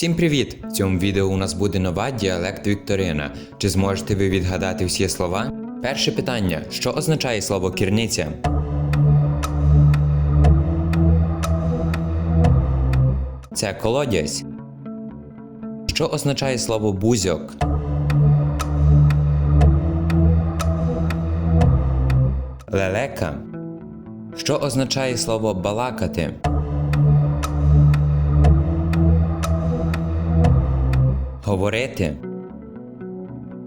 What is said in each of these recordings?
Всім привіт! В цьому відео у нас буде нова діалект Вікторина. Чи зможете ви відгадати всі слова? Перше питання: що означає слово кірниця? Це колодязь. Що означає слово бузьок? Лелека. Що означає слово балакати? Говорити.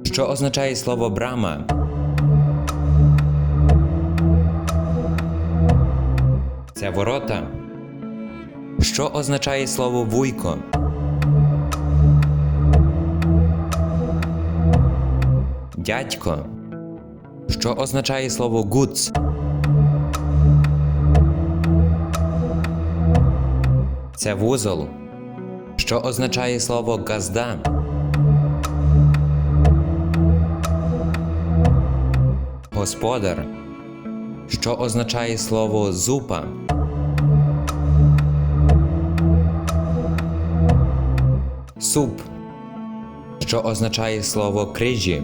Що означає слово брама? Це ворота. Що означає слово вуйко? Дядько. Що означає слово гуц? Це вузол. Що означає слово газда? Господар. Що означає слово зупа? Суп. Що означає слово крижі?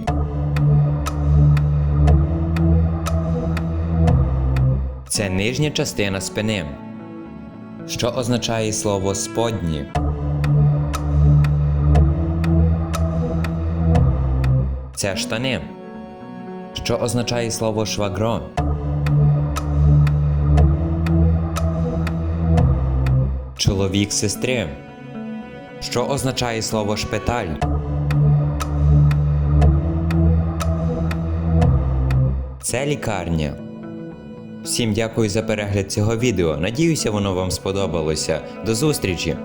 Це нижня частина спини. Що означає слово сподні? Це штани. Що означає слово швагро? Чоловік сестри. Що означає слово шпиталь? Це лікарня. Всім дякую за перегляд цього відео. Надіюся, воно вам сподобалося. До зустрічі!